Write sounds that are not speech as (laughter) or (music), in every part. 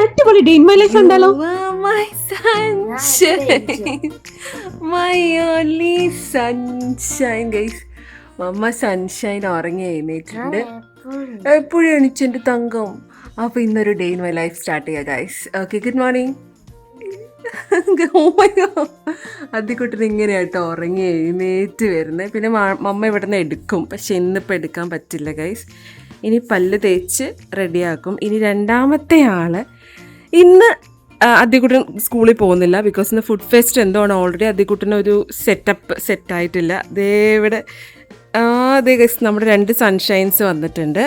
അടിപൊളി day. In my life ഉണ്ടല്ലോ. My sunshine my only sunshine guys mamma sunshine ഉറങ്ങി എഴുന്നേറ്റിട്ടുണ്ട്. എപ്പോഴും. എണിച്ചെന്റെ തങ്കം. അപ്പോൾ ഇന്നൊരു day in my life start ചെയ്യാം ഗൈസ് ഓക്കെ ഗുഡ് മോർണിംഗ് അതിക്കുട്ടിന് ഇങ്ങനെയായിട്ട് ഉറങ്ങി എഴുന്നേറ്റ് വരുന്നത്. പിന്നെ മമ്മ ഇവിടെ നിന്ന് എടുക്കും. പക്ഷെ ഇന്നിപ്പോൾ എടുക്കാൻ പറ്റില്ല ഗൈസ് ഇനി പല്ല് തേച്ച് റെഡിയാക്കും. ഇനി രണ്ടാമത്തെ ആൾ ഇന്ന് അദ്യക്കുട്ടൻ സ്കൂളിൽ പോകുന്നില്ല. ബിക്കോസ് ഇന്ന് ഫുഡ് ഫെസ്റ്റ് എന്തോണ്? ഓൾറെഡി അദ്യക്കുട്ടന് ഒരു സെറ്റപ്പ് സെറ്റായിട്ടില്ല ദേ ഇവിടെ അതെ ഗസ് നമ്മുടെ രണ്ട് സൺഷൈൻസ് വന്നിട്ടുണ്ട്.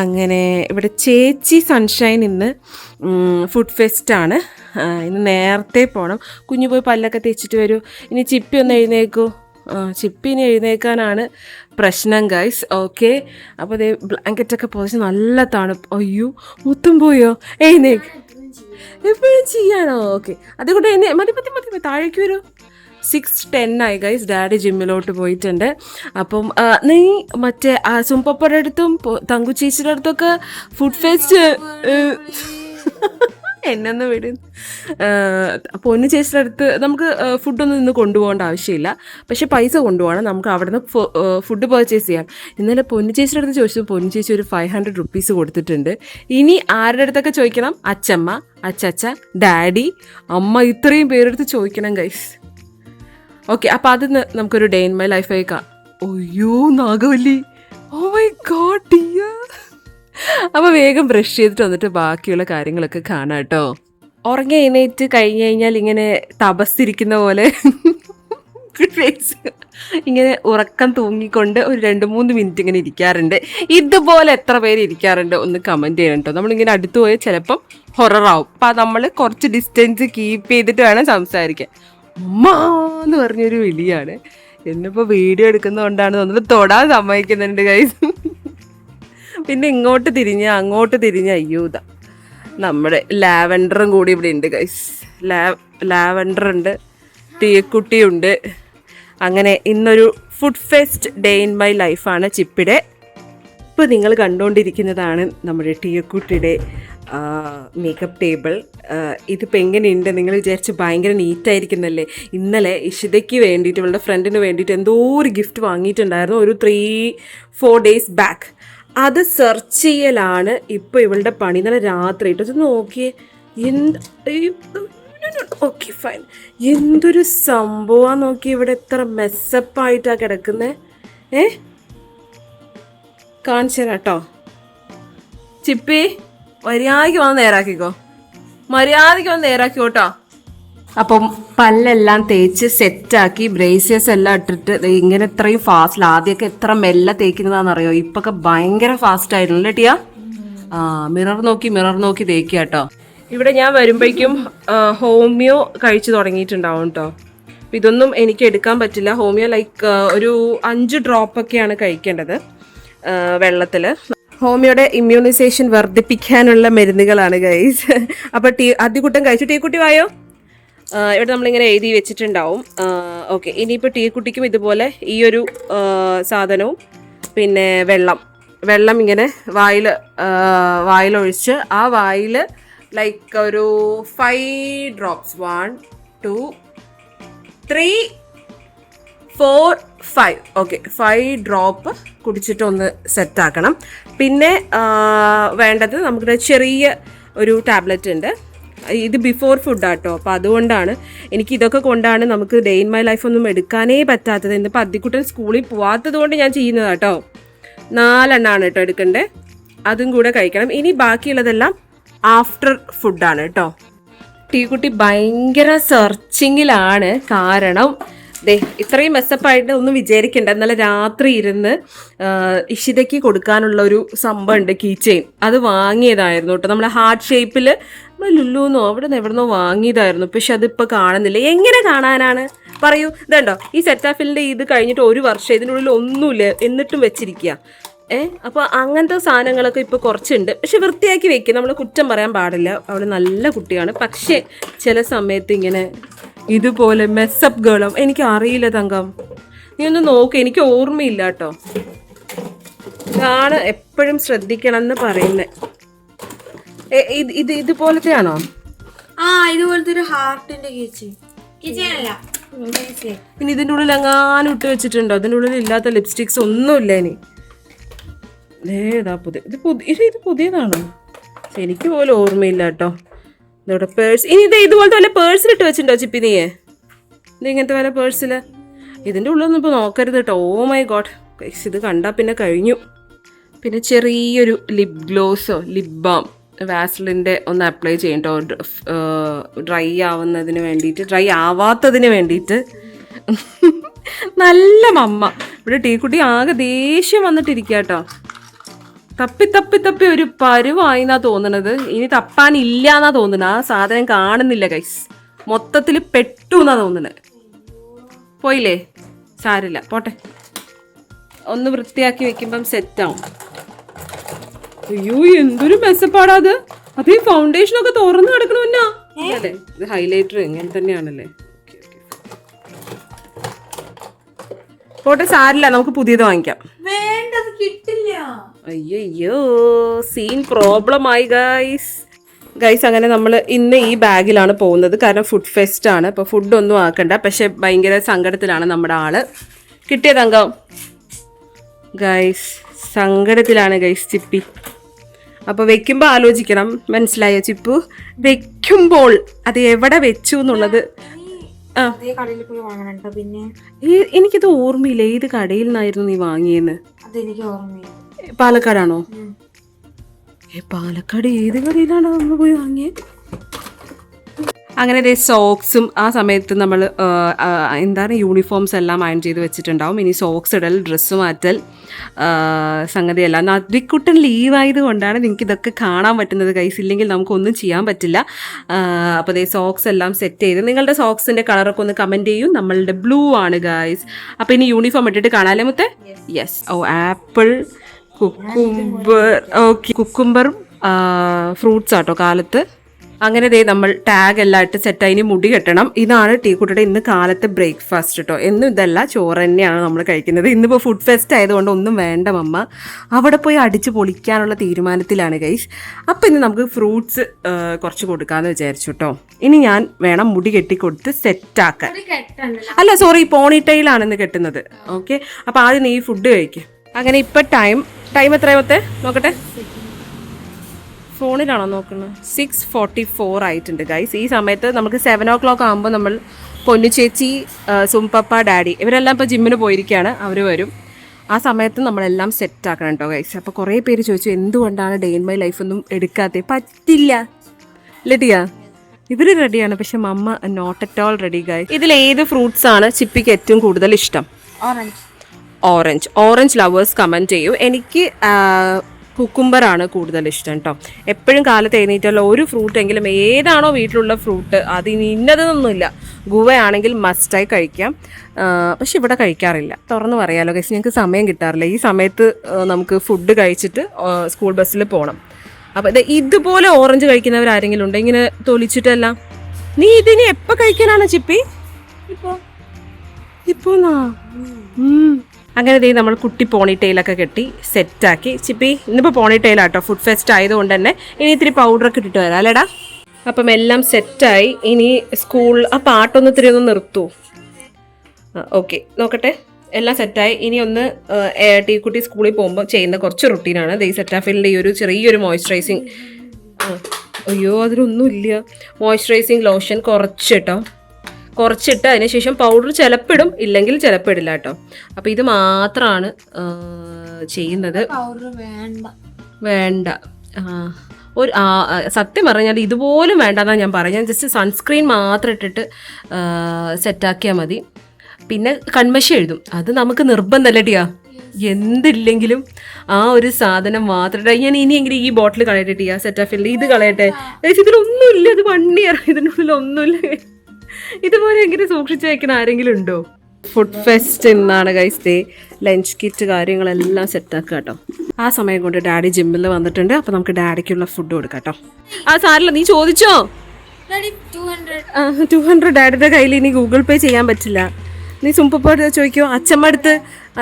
അങ്ങനെ ഇവിടെ ചേച്ചി സൺഷൈൻ ഇന്ന് ഫുഡ് ഫെസ്റ്റാണ് ഇന്ന് നേരത്തെ പോകണം കുഞ്ഞു പോയി പല്ലൊക്കെ തേച്ചിട്ട് വരൂ. ഇനി ചിപ്പി ഒന്ന് എഴുന്നേക്കൂ. ആ ചിപ്പി ഇനി എഴുന്നേക്കാനാണ് പ്രശ്നം ഗൈസ് ഓക്കെ അപ്പോൾ അതേ ബ്ലാങ്കറ്റൊക്കെ പൊതിച്ച് നല്ല തണുപ്പ്. അയ്യോ മുത്തും പോയോ? എഴുന്നേക്ക് എപ്പോഴും ചെയ്യാണോ ഓക്കെ അതുകൊണ്ട് എന്നെ മതി മതി മതി താഴേക്ക് വരൂ. സിക്സ് ടെൻ ആയി ഗൈസ് ഡാഡി ജിമ്മിലോട്ട് പോയിട്ടുണ്ട്. അപ്പം നീ മറ്റേ ആ സുമ്പപ്പയുടെ അടുത്തും തങ്കു ചേച്ചിയുടെ അടുത്തൊക്കെ ഫുഡ് ഫെസ്റ്റ് എന്നൊന്ന് വിടും. പൊന്നു ചേച്ചിയുടെ അടുത്ത് നമുക്ക് ഫുഡൊന്നും ഇന്ന് കൊണ്ടുപോകേണ്ട ആവശ്യമില്ല. പക്ഷെ പൈസ കൊണ്ടുപോകണം. നമുക്ക് അവിടെ നിന്ന് ഫുഡ് പർച്ചേസ് ചെയ്യാം. ഇന്നലെ പൊന്നു ചേച്ചിയുടെ അടുത്ത് ചോദിച്ചു പൊന്നു ചേച്ചി ഒരു ഫൈവ് ഹൺഡ്രഡ് റുപ്പീസ് കൊടുത്തിട്ടുണ്ട്. ഇനി ആരുടെ അടുത്തൊക്കെ ചോദിക്കണം? അച്ചമ്മ അച്ചച്ച ഡാഡി അമ്മ ഇത്രയും പേരെടുത്ത് ചോദിക്കണം ഗൈസ് ഓക്കെ അപ്പം അത് നമുക്കൊരു ഡേ ഇൻ മൈ ലൈഫ് കാണാം കാ അയ്യോ Nagavalli. Oh my god dear അപ്പോൾ വേഗം ബ്രഷ് ചെയ്തിട്ട് വന്നിട്ട് ബാക്കിയുള്ള കാര്യങ്ങളൊക്കെ കാണാം കേട്ടോ. ഉറങ്ങി എഴുന്നേറ്റ് കഴിഞ്ഞ് കഴിഞ്ഞാൽ ഇങ്ങനെ തപസ്സിരിക്കുന്ന പോലെ ഫേസ് ഇങ്ങനെ ഉറക്കം തൂങ്ങിക്കൊണ്ട് ഒരു രണ്ട് മൂന്ന് മിനിറ്റ് ഇങ്ങനെ ഇരിക്കാറുണ്ട്. ഇതുപോലെ എത്ര പേര് ഇരിക്കാറുണ്ട് ഒന്ന് കമന്റ് ചെയ്യണം കേട്ടോ. നമ്മളിങ്ങനെ അടുത്ത് പോയാൽ ചിലപ്പം ഹൊററാവും അപ്പം നമ്മൾ കുറച്ച് ഡിസ്റ്റൻസ് കീപ്പ് ചെയ്തിട്ട് വേണം സംസാരിക്കാൻ. ഉമ്മ എന്ന് പറഞ്ഞൊരു വിളിയാണ്. എന്നിപ്പോൾ വീഡിയോ എടുക്കുന്നതുകൊണ്ടാണ് തോന്നുന്നത് തൊടാൻ സമ്മതിക്കുന്നുണ്ട് കൈസ് പിന്നെ ഇങ്ങോട്ട് തിരിഞ്ഞ് അങ്ങോട്ട് തിരിഞ്ഞ് അയ്യൂത നമ്മുടെ ലാവൻഡറും കൂടി ഇവിടെ ഉണ്ട് ഗൈസ് ലാവ് ലാവൻഡർ ഉണ്ട് തീക്കുട്ടിയുണ്ട് അങ്ങനെ ഇന്നൊരു food fest day in my ലൈഫാണ് ചിപ്പിടെ. ഇപ്പോൾ നിങ്ങൾ കണ്ടുകൊണ്ടിരിക്കുന്നതാണ് നമ്മുടെ ടീയക്കുട്ടിയുടെ മേക്കപ്പ് ടേബിൾ ഇതിപ്പോൾ എങ്ങനെയുണ്ട്? നിങ്ങൾ വിചാരിച്ച് ഭയങ്കര നീറ്റായിരിക്കുന്നല്ലേ ഇന്നലെ ഇഷിതയ്ക്ക് വേണ്ടിയിട്ട് ഇവളുടെ ഫ്രണ്ടിന് വേണ്ടിയിട്ട് എന്തോ ഒരു ഗിഫ്റ്റ് വാങ്ങിയിട്ടുണ്ടായിരുന്നു ഒരു ത്രീ ഫോർ ഡേയ്സ് ബാക്ക് അത് സെർച്ച് ചെയ്യലാണ് ഇപ്പോൾ ഇവളുടെ പണി. നല്ല രാത്രി നോക്കിയേ. എന്ത് ഓക്കെ ഫൈൻ എന്തൊരു സംഭവം നോക്കി ഇവിടെ എത്ര മെസ്സപ്പായിട്ടാണ് കിടക്കുന്നത് ഏ? കാണിച്ചു തരാം കേട്ടോ. ചിപ്പി മര്യാദയ്ക്ക് വന്ന് നേരാക്കിക്കോ. മര്യാദയ്ക്ക് വന്ന് നേരാക്കിക്കോ കേട്ടോ. അപ്പം പല്ലെല്ലാം തേച്ച് സെറ്റാക്കി ബ്രേസിയസ് എല്ലാം ഇട്ടിട്ട് ഇങ്ങനെ ഇത്രയും ഫാസ്റ്റ് ആദ്യമൊക്കെ എത്ര മെല്ലെ തേക്കുന്നതാണെന്നറിയോ? ഇപ്പൊക്കെ ഭയങ്കര ഫാസ്റ്റ് ആയിരുന്നു അല്ലേ ടിയ? ആ മിറർ നോക്കി മിറർ നോക്കി തേക്കുക കേട്ടോ ഇവിടെ ഞാൻ വരുമ്പോഴേക്കും ഹോമിയോ കഴിച്ചു തുടങ്ങിയിട്ടുണ്ടാവും കേട്ടോ അപ്പം ഇതൊന്നും എനിക്ക് എടുക്കാൻ പറ്റില്ല. ഹോമിയോ ലൈക്ക് ഒരു അഞ്ച് ഡ്രോപ്പ് ഒക്കെയാണ് കഴിക്കേണ്ടത് വെള്ളത്തിൽ ഹോമിയോടെ ഇമ്മ്യൂണൈസേഷൻ വർദ്ധിപ്പിക്കാനുള്ള മരുന്നുകളാണ് ഗൈസ് അപ്പോൾ ടീ ആദ്യക്കുട്ടം കഴിച്ചു. ടീ കുട്ടി വായോ? ഇവിടെ നമ്മളിങ്ങനെ എഴുതി വെച്ചിട്ടുണ്ടാവും. ഓക്കെ. ഇനിയിപ്പോൾ ടീക്കുട്ടിക്കും ഇതുപോലെ ഈ ഒരു സാധനവും പിന്നെ വെള്ളം. വെള്ളം ഇങ്ങനെ വായിൽ വായിലൊഴിച്ച് ആ വായിൽ ലൈക്ക് ഒരു five drops one two three four five okay five drop കുടിച്ചിട്ടൊന്ന് സെറ്റാക്കണം പിന്നെ വേണ്ടത് നമുക്ക് ചെറിയ ഒരു ടാബ്ലറ്റ് ഉണ്ട്. ഇത് ബിഫോർ ഫുഡ് ആട്ടോ. അപ്പോൾ അതുകൊണ്ടാണ് എനിക്ക് ഇതൊക്കെ കൊണ്ടാണ് നമുക്ക് ഡേ ഇൻ മൈ ലൈഫ് ഒന്നും എടുക്കാനേ പറ്റാത്തത്. ഇന്നിപ്പോൾ അദ്ദിക്കുട്ടൻ സ്കൂളിൽ പോവാത്തത് കൊണ്ട് ഞാൻ ചെയ്യുന്നതാട്ടോ. നാലെണ്ണമാണ് കേട്ടോ എടുക്കണ്ടേ. അതും കൂടെ കഴിക്കണം. ഇനി ബാക്കിയുള്ളതെല്ലാം ആഫ്റ്റർ ഫുഡാണ് കേട്ടോ. ടീക്കുട്ടി ഭയങ്കര സെർച്ചിങ്ങിലാണ് കാരണം ദേ ഇത്രയും മെസ്സപ്പായിട്ട് ഒന്നും വിചാരിക്കണ്ട. ഇന്നലെ രാത്രി ഇരുന്ന് ഇഷിതയ്ക്ക് കൊടുക്കാനുള്ള ഒരു സംഭവം ഉണ്ട് കീ ചെയിൻ അത് വാങ്ങിയതായിരുന്നു കേട്ടോ. നമ്മളെ ഹാർട്ട് ഷേപ്പിൽ നമ്മൾ ലുല്ലുന്നോ അവിടെ നിന്ന് എവിടെന്നോ വാങ്ങിയതായിരുന്നു. പക്ഷെ അതിപ്പോൾ കാണുന്നില്ല. എങ്ങനെ കാണാനാണ്? പറയൂ. ഇതുണ്ടോ? ഈ സെറ്റാഫിലിന്റെ ഇത് കഴിഞ്ഞിട്ട് ഒരു വർഷം ഇതിനുള്ളിൽ ഒന്നുമില്ല. എന്നിട്ടും വെച്ചിരിക്കുക ഏ? അപ്പോൾ അങ്ങനത്തെ സാധനങ്ങളൊക്കെ ഇപ്പോൾ കുറച്ചുണ്ട്. പക്ഷെ വൃത്തിയാക്കി വെക്കുക നമ്മൾ കുറ്റം പറയാൻ പാടില്ല. അവൾ നല്ല കുട്ടിയാണ്. പക്ഷേ ചില സമയത്ത് ഇങ്ങനെ ഇതുപോലെ മെസ്സപ്പ് ഗേളും എനിക്ക് അറിയില്ല തങ്കം. നീ ഒന്ന് നോക്ക് എനിക്ക് ഓർമ്മയില്ല കേട്ടോ. ഇതാണ് എപ്പോഴും ശ്രദ്ധിക്കണം എന്ന് പറയുന്നത് ഇത് ഇത് ഇതുപോലത്തെയാണോ? ആ ഇതുപോലത്തെ ഒരു ഹാർട്ടിന്റെ കീച്ചി. കീച്ചല്ല ഇനി ഇതിന്റെ ഉള്ളിൽ എങ്ങാനും ഇട്ട് വെച്ചിട്ടുണ്ടോ? അതിന്റെ ഉള്ളിൽ ഇല്ലാത്ത ലിപ്സ്റ്റിക്സ് ഒന്നുമില്ല ഇനി. ഏതാ പുതിയ ഇത് പുതിയ ഇത് പുതിയതാണോ? എനിക്ക് പോലും ഓർമ്മയില്ല കേട്ടോ. ഇതോടെ പേഴ്സ് ഇനി ഇത് ഇതുപോലത്തെ വല്ല പേഴ്സിൽ ഇട്ട് വെച്ചിട്ടുണ്ടോ ചിപ്പി നീയെ? ഇത് ഇങ്ങനത്തെ വല്ല പേഴ്സിൽ ഇതിന്റെ ഉള്ളൊന്നും ഇപ്പോൾ നോക്കരുത് കേട്ടോ. Oh my god. ഇത് കണ്ടാൽ പിന്നെ കഴിഞ്ഞു. പിന്നെ ചെറിയൊരു ലിപ് ഗ്ലോസോ ലിപ് ബാം വാസ്ലിന്റെ ഒന്ന് അപ്ലൈ ചെയ്യും കേട്ടോ ഡ്രൈ ആവുന്നതിന് വേണ്ടിയിട്ട് ഡ്രൈ ആവാത്തതിന് വേണ്ടിയിട്ട്. (laughs) നല്ല മമ്മ. ഇവിടെ ടീക്കുട്ടി ആകെ ദേഷ്യം വന്നിട്ടിരിക്കുക കേട്ടോ. തപ്പി തപ്പി തപ്പി ഒരു പരുവായി എന്നാ തോന്നണത്. ഇനി തപ്പാനില്ല എന്നാ തോന്നുന്നത് ആ സാധനം കാണുന്നില്ല കൈസ് മൊത്തത്തിൽ പെട്ടു എന്നാ തോന്നുന്നത് പോയില്ലേ? സാരില്ല പോട്ടെ. ഒന്ന് വൃത്തിയാക്കി വെക്കുമ്പം സെറ്റാവും അയ്യോ എന്തൊരു മെസ്സപ്പാടാ അത്. അത് ഈ ഫൗണ്ടേഷൻ ഒക്കെ തുറന്നു കിടക്കണമെന്നാ അല്ലേ ഇത് ഹൈലൈറ്റർ ഇങ്ങനെ തന്നെയാണല്ലേ. പോട്ടെ സാരില്ല നമുക്ക് പുതിയത് വാങ്ങിക്കാം. വേണ്ടത് കിട്ടില്ല. അയ്യോ സീൻ പ്രോബ്ലം ആയി ഗൈസ് ഗൈസ് അങ്ങനെ നമ്മൾ ഇന്ന് ഈ ബാഗിലാണ് പോകുന്നത്. കാരണം ഫുഡ് ഫെസ്റ്റ് ആണ്. അപ്പോൾ ഫുഡൊന്നും ആക്കണ്ട. പക്ഷെ ഭയങ്കര സങ്കടത്തിലാണ് നമ്മുടെ ആൾ. കിട്ടിയത് അംഗം ഗൈസ് സങ്കടത്തിലാണ് ഗൈസ് ചിപ്പി. അപ്പോൾ വെക്കുമ്പോൾ ആലോചിക്കണം. മനസ്സിലായോ ചിപ്പു? വെക്കുമ്പോൾ അത് എവിടെ വെച്ചു എന്നുള്ളത്? ആ. എനിക്കിത് ഓർമ്മയില്ല. ഏത് കടയിൽ നിന്നായിരുന്നു നീ വാങ്ങിയെന്ന്? അതെനിക്ക് ഓർമ്മയില്ല. പാലക്കാടാണോ. ഏ പാലക്കാട് ഏത് കടയിലാണ് നമ്മൾ പോയി വാങ്ങിയത് അങ്ങനെ ദേ സോക്സും ആ സമയത്ത് നമ്മൾ എന്താണ് യൂണിഫോംസ് എല്ലാം അയൺ ചെയ്ത് വെച്ചിട്ടുണ്ടാവും. ഇനി സോക്സ് ഇടൽ ഡ്രസ്സ് മാറ്റൽ സംഗതിയല്ല. നദിക്കുട്ടൻ ലീവ് ലീവായത് കൊണ്ടാണ് നിങ്ങൾക്ക് ഇതൊക്കെ കാണാൻ പറ്റുന്നത് കൈസ് ഇല്ലെങ്കിൽ നമുക്കൊന്നും ചെയ്യാൻ പറ്റില്ല. അപ്പോൾ ദേ സോക്സ് എല്ലാം സെറ്റ് ചെയ്ത് നിങ്ങളുടെ സോക്സിന്റെ കളറൊക്കെ ഒന്ന് കമന്റ് ചെയ്യും. നമ്മളുടെ ബ്ലൂ ആണ് ഗൈസ് അപ്പോൾ ഇനി യൂണിഫോം ഇട്ടിട്ട് കാണാമല്ലേ മുത്തേ? Yes oh apple cucumber okay. കുക്കുംബറും fruits ആട്ടോ കാലത്ത്. അങ്ങനെ ദേ നമ്മൾ ടാഗ് എല്ലാം ഇട്ട് സെറ്റായി ഇനി മുടി കെട്ടണം. ഇതാണ് ടീ കുട്ടിയുടെ ഇന്ന് കാലത്തെ ബ്രേക്ക്ഫാസ്റ്റ് കേട്ടോ എന്നും ഇതല്ല ചോറ് തന്നെയാണ് നമ്മൾ കഴിക്കുന്നത്. ഇന്നിപ്പോൾ ഫുഡ് ഫെസ്റ്റ് ആയതുകൊണ്ട് ഒന്നും വേണ്ട മമ്മ. അവിടെ പോയി അടിച്ച് പൊളിക്കാനുള്ള തീരുമാനത്തിലാണ് ഗൈസ്. അപ്പം ഇന്ന് നമുക്ക് ഫ്രൂട്ട്സ് കുറച്ച് കൊടുക്കാമെന്ന് വിചാരിച്ചു കേട്ടോ ഇനി ഞാൻ വേണം മുടി കെട്ടി കൊടുത്ത് സെറ്റാക്കാൻ അല്ല സോറി പോണിട്ടയിലാണെന്ന് കെട്ടുന്നത്. ഓക്കെ. അപ്പോൾ ആദ്യം നീ ഫുഡ് കഴിക്കും. അങ്ങനെ ഇപ്പം ടൈം ടൈം എത്രയാമത്തെ നോക്കട്ടെ. ഫോണിലാണോ നോക്കുന്നത്? സിക്സ് ഫോർട്ടി ഫോർ ആയിട്ടുണ്ട് ഗൈസ് ഈ സമയത്ത് നമുക്ക് സെവൻ ഓ ക്ലോക്ക് ആകുമ്പോൾ നമ്മൾ പൊന്നു ചേച്ചി സുംപപ്പ ഡാഡി ഇവരെല്ലാം ഇപ്പോൾ ജിമ്മിന് പോയിരിക്കുകയാണ് അവർ വരും. ആ സമയത്ത് നമ്മളെല്ലാം സെറ്റ് ആക്കണം കേട്ടോ ഗൈസ് അപ്പോൾ കുറേ പേര് ചോദിച്ചു എന്തുകൊണ്ടാണ് ഡേ ഇൻ മൈ ലൈഫ് ഒന്നും എടുക്കാത്തത് പറ്റില്ല. ലഡിയാ ഇവർ റെഡിയാണ് പക്ഷെ mamma not at all ready guy ഇതിൽ ഏത് ഫ്രൂട്ട്സ് ആണ് ചിപ്പിക്ക് ഏറ്റവും കൂടുതൽ ഇഷ്ടം? Orange orange. Orange lovers comment ചെയ്യൂ. എനിക്ക് കുക്കുംബർ ആണ് കൂടുതൽ ഇഷ്ടം കേട്ടോ എപ്പോഴും കാലത്ത് എഴുന്നേറ്റുള്ള ഒരു ഫ്രൂട്ട് എങ്കിലും ഏതാണോ വീട്ടിലുള്ള ഫ്രൂട്ട് അതിന് ഇന്നതെന്നൊന്നുമില്ല. ഗുവയാണെങ്കിൽ മസ്റ്റായി കഴിക്കാം. പക്ഷെ ഇവിടെ കഴിക്കാറില്ല. തുറന്ന് പറയാലോ കഴിച്ച് ഞങ്ങൾക്ക് സമയം കിട്ടാറില്ല. ഈ സമയത്ത് നമുക്ക് ഫുഡ് കഴിച്ചിട്ട് സ്കൂൾ ബസ്സിൽ പോകണം അപ്പോൾ ഇത് ഇതുപോലെ ഓറഞ്ച് കഴിക്കുന്നവർ ആരെങ്കിലും ഉണ്ടോ? ഇങ്ങനെ തൊലിച്ചിട്ടല്ല? നീ ഇതിനെ എപ്പോൾ കഴിക്കാനാണ് ചിപ്പി? ഇപ്പോൾ ഇപ്പോ അങ്ങനെ ദേ നമ്മൾ കുട്ടി പോണി ടൈലൊക്കെ കെട്ടി സെറ്റാക്കി ചിപ്പി ഇന്നിപ്പോൾ പോണി ടൈലാട്ടോ ഫുഡ് ഫെസ്റ്റ് ആയതുകൊണ്ട് തന്നെ ഇനി ഇത്തിരി പൗഡറൊക്കെ ഇട്ടിട്ട് വരാം അല്ലേടാ? അപ്പം എല്ലാം സെറ്റായി ഇനി സ്കൂൾ ആ പാട്ടൊന്ന് ഇത്തിരി ഒന്ന് നിർത്തൂ. ഓക്കെ നോക്കട്ടെ. എല്ലാം സെറ്റായി ഇനി ഒന്ന് ടീ കുട്ടി സ്കൂളിൽ പോകുമ്പോൾ ചെയ്യുന്ന കുറച്ച് റുട്ടീനാണ് ദേ സെറ്റാഫിലിന്റെ ഈ ഒരു ചെറിയൊരു മോയ്സ്ചറൈസിങ് അയ്യോ അതിലൊന്നുമില്ല. മോയ്സ്ചറൈസിങ് ലോഷൻ കുറച്ച് കേട്ടോ കുറച്ചിട്ട് അതിനുശേഷം പൗഡർ ചിലപ്പിടും ഇല്ലെങ്കിൽ ചിലപ്പിടില്ല കേട്ടോ. അപ്പോൾ ഇത് മാത്രമാണ് ചെയ്യുന്നത്. വേണ്ട. വേണ്ട. ഒരു സത്യം പറഞ്ഞാൽ ഇതുപോലും വേണ്ടെന്നാണ് ഞാൻ പറയാം ഞാൻ ജസ്റ്റ് സൺസ്ക്രീൻ മാത്രം ഇട്ടിട്ട് സെറ്റാക്കിയാൽ മതി. പിന്നെ കൺമശി എഴുതും. അത് നമുക്ക് നിർബന്ധമല്ലടിയാ എന്തില്ലെങ്കിലും ആ ഒരു സാധനം മാത്രം ഇടാം. ഞാൻ ഇനിയെങ്കിലും ഈ ബോട്ടിൽ കളയട്ടെ ടിയാ? സെറ്റാഫിൽ ഇത് കളയട്ടെ? ഇതിലൊന്നുമില്ല. ഇത് വൺ ഇയർ ഇതിനുള്ളിൽ ഒന്നുമില്ല ഇതുപോലെ എങ്ങനെ സൂക്ഷിച്ചു വെക്കുന്ന ആരെങ്കിലും ഉണ്ടോ? ഫുഡ് ഫെസ്റ്റ് എന്നാണ് ഗൈസ് ഡേ ലഞ്ച് കിറ്റ് കാര്യങ്ങളെല്ലാം സെറ്റാക്കുക കേട്ടോ. ആ സമയം കൊണ്ട് ഡാഡി ജിമ്മിൽ വന്നിട്ടുണ്ട്. അപ്പോൾ നമുക്ക് ഡാഡിക്കുള്ള ഫുഡ് കൊടുക്കാം കേട്ടോ. ആ സാറില്ല നീ ചോദിച്ചോ? ടു ഹൺഡ്രഡ് ഡാഡിയുടെ കയ്യിൽ ഇനി ഗൂഗിൾ പേ ചെയ്യാൻ പറ്റില്ല. നീ സുമ്പോട്ട് ചോദിക്കോ? അച്ഛമ്മ അടുത്ത്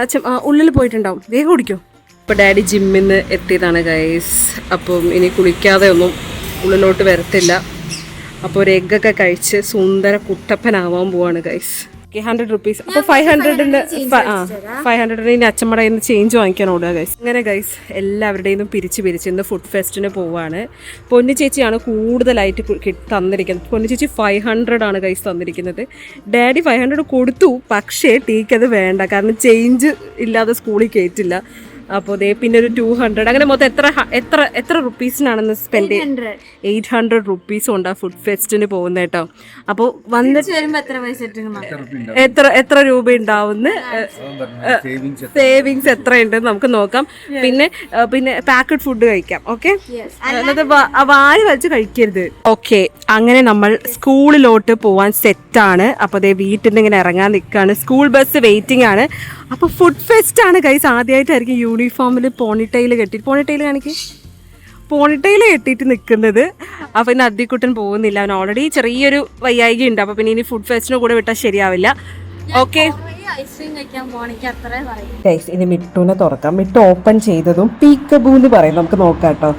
അച്ഛൻ ഉള്ളിൽ പോയിട്ടുണ്ടാവും. വേഗം കുടിക്കോ. ഇപ്പോൾ ഡാഡി ജിമ്മിൽ നിന്ന് എത്തിയതാണ് ഗൈസ് അപ്പം ഇനി കുളിക്കാതെ ഒന്നും ഉള്ളിലോട്ട് വരത്തില്ല. അപ്പോൾ ഒരു എഗ്ഗൊക്കെ കഴിച്ച് സുന്ദര കുട്ടപ്പനാവാൻ പോവാണ് ഗൈസ് ഓക്കെ ഹൺഡ്രഡ് റുപ്പീസ് അപ്പോൾ ഫൈവ് ഹൺഡ്രഡിന്റെ ആ ഫൈവ് ഹൺഡ്രഡിന് ഇനി നിന്ന് ചേഞ്ച് വാങ്ങിക്കാൻ ഓടുക ഗൈസ് അങ്ങനെ ഗൈസ് എല്ലാവരുടെയും നിന്നും പിരിച്ച് പിരിച്ച് ഇന്ന് ഫുഡ് ഫെസ്റ്റിന് പോവാണ്. പൊന്നു ചേച്ചിയാണ് കൂടുതലായിട്ട് തന്നിരിക്കുന്നത്. പൊന്നു ചേച്ചി ഫൈവ് ഹൺഡ്രഡ് ആണ് ഗൈസ് തന്നിരിക്കുന്നത്. ഡാഡി ഫൈവ് ഹൺഡ്രഡ് കൊടുത്തു പക്ഷേ ടീക്കത് വേണ്ട. കാരണം ചേഞ്ച് ഇല്ലാതെ സ്കൂളിൽ കയറ്റില്ല അപ്പോൾ ദേ പിന്നെ ഒരു ടു ഹൺഡ്രഡ് അങ്ങനെ മൊത്തം എത്ര എത്ര എത്ര റുപ്പീസിനാണെന്ന് spend hundred eight hundred rupees ഉണ്ട് ആ ഫുഡ് ഫെസ്റ്റിന് പോകുന്നത് കേട്ടോ അപ്പോൾ വന്നിട്ട് എത്ര എത്ര എത്ര രൂപ ഉണ്ടാവുന്ന സേവിങ്സ് എത്ര? ഉണ്ടെന്ന് നമുക്ക് നോക്കാം. പിന്നെ പിന്നെ പാക്കഡ് ഫുഡ് കഴിക്കാം ഓക്കെ വാരി വലിച്ച് കഴിക്കരുത്. ഓക്കെ അങ്ങനെ നമ്മൾ സ്കൂളിലോട്ട് പോവാൻ സെറ്റാണ് അപ്പോൾ അതേ വീട്ടിൽ നിന്ന് ഇങ്ങനെ ഇറങ്ങാൻ നിൽക്കുകയാണ് സ്കൂൾ ബസ് വെയിറ്റിംഗ് ആണ്. അപ്പോൾ ഫുഡ് ഫെസ്റ്റ് ആണ് കൈസ് ആദ്യമായിട്ടായിരിക്കും യൂണിഫോമിൽ പോണിട്ടയിൽ കെട്ടി. പോണിട്ടയിൽ കാണിക്ക്? പോണിട്ടയിൽ കെട്ടിയിട്ട് നിൽക്കുന്നത് അപ്പോൾ ഇന്ന് അദ്ദിക്കുട്ടൻ പോകുന്നില്ല. അവൻ ഓൾറെഡി ചെറിയൊരു വയ്യായിക ഉണ്ട്. അപ്പോൾ പിന്നെ ഇനി ഫുഡ് ഫെസ്റ്റിന് കൂടെ വിട്ടാൽ ശരിയാവില്ല. ഓക്കെ ഐസ്ക്രീം കഴിക്കാൻ പോണെങ്കിൽ അത്രേ പറയും. ഗൈസ് ഇനി മിട്ടുനെ തുറക്കാം. മിട്ടു ഓപ്പൺ ചെയ്തതും പീക്കബൂ എന്ന് പറയും. നമുക്ക് നോക്കാം കേട്ടോ.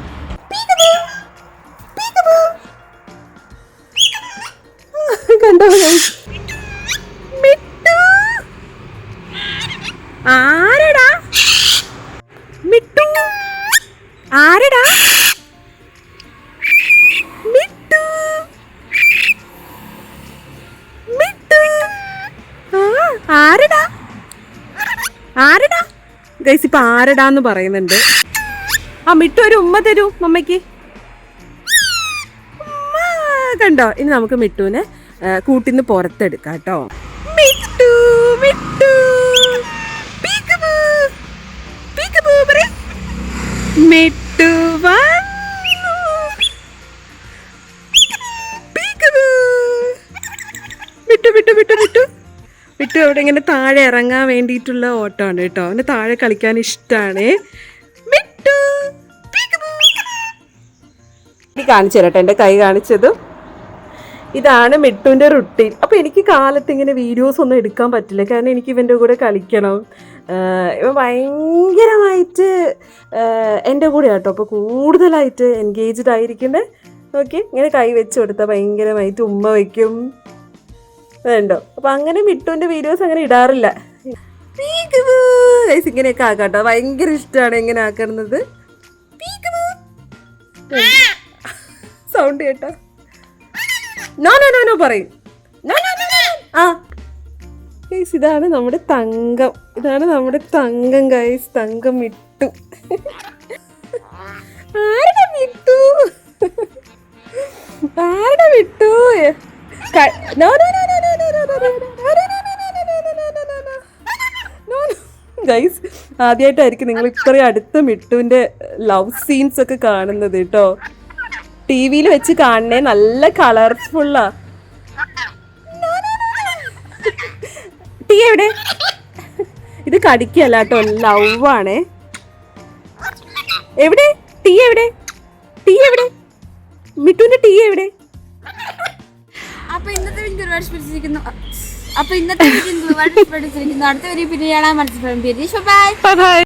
ആരടാ? ആരടാ? ഗൈസ് ഇപ്പൊ ആരടാന്ന് പറയുന്നുണ്ട്. ആ മിട്ടു ഒരു ഉമ്മ തരൂ മമ്മയ്ക്ക്. കണ്ടോ? ഇനി നമുക്ക് മിട്ടുവിനെ കൂട്ടിന്ന് പുറത്തെടുക്കാം കേട്ടോ. മിട്ടു മിട്ടു. മിട്ടു വന്നു. വിട്ടു അവിടെ ഇങ്ങനെ താഴെ ഇറങ്ങാൻ വേണ്ടിയിട്ടുള്ള ഓട്ടമാണ് കേട്ടോ. അവന് താഴെ കളിക്കാൻ ഇഷ്ടമാണ് കാണിച്ചു തരട്ടെ എന്റെ കൈ കാണിച്ചതും. ഇതാണ് മിട്ടുവിന്റെ റുട്ടീൻ. അപ്പോൾ എനിക്ക് കാലത്ത് ഇങ്ങനെ വീഡിയോസ് ഒന്നും എടുക്കാൻ പറ്റില്ല. കാരണം എനിക്ക് ഇവന്റെ കൂടെ കളിക്കണം. ഇവ ഭയങ്കരമായിട്ട് എന്റെ കൂടെ കേട്ടോ. അപ്പോൾ കൂടുതലായിട്ട് എൻഗേജ്ഡ് ആയിരിക്കുന്നത് നോക്കി ഇങ്ങനെ കൈ വെച്ച് കൊടുത്താൽ ഭയങ്കരമായിട്ട് ഉമ്മ വയ്ക്കും. വേണ്ടോ? അപ്പോൾ അങ്ങനെ മിട്ടുവിന്റെ വീഡിയോസ് അങ്ങനെ ഇടാറില്ല. ഇങ്ങനെയൊക്കെ ആക്കാട്ടോ. ഭയങ്കര ഇഷ്ടമാണ് ഇങ്ങനെ ആക്കുന്നത്. സൗണ്ട് കേട്ടോ. നോ നോ നോ നോ പറയും. ആ. ഗൈസ് ഇതാണ് നമ്മുടെ തങ്കം. ഇതാണ് നമ്മുടെ തങ്കം ഗൈസ് തങ്കം മിട്ടു. ആരുടെ മിട്ടു? ആരുടെ മിട്ടു? ഗൈസ് ആദ്യമായിട്ടായിരിക്കും നിങ്ങൾ ഇത്രയും അടുത്ത് മിട്ടുവിന്റെ ലവ് സീൻസ് ഒക്കെ കാണുന്നത് കേട്ടോ ടി വിയിൽ വെച്ച് കാണണേ നല്ല കളർഫുള്ളാ ടീ എവിടെ ഇത് കടിക്കല്ല കേട്ടോ ആണേ എവിടെ ടീ എവിടെ ടീ എവിടെ മിട്ടുവിന്റെ ടീ എവിടെ അപ്പൊ ഇന്നത്തെ വീഡിയോ ഒരുപാട് ഇഷ്ടപ്പെട്ടിരിക്കുന്നു. അപ്പൊ ഇന്നത്തെ വീഡിയോ ഒരുപാട് ഇഷ്ടപ്പെട്ടിരിക്കുന്നു. അടുത്ത വീഡിയോ പിന്നെ കാണാൻ മനസ്സിലാവും ബൈ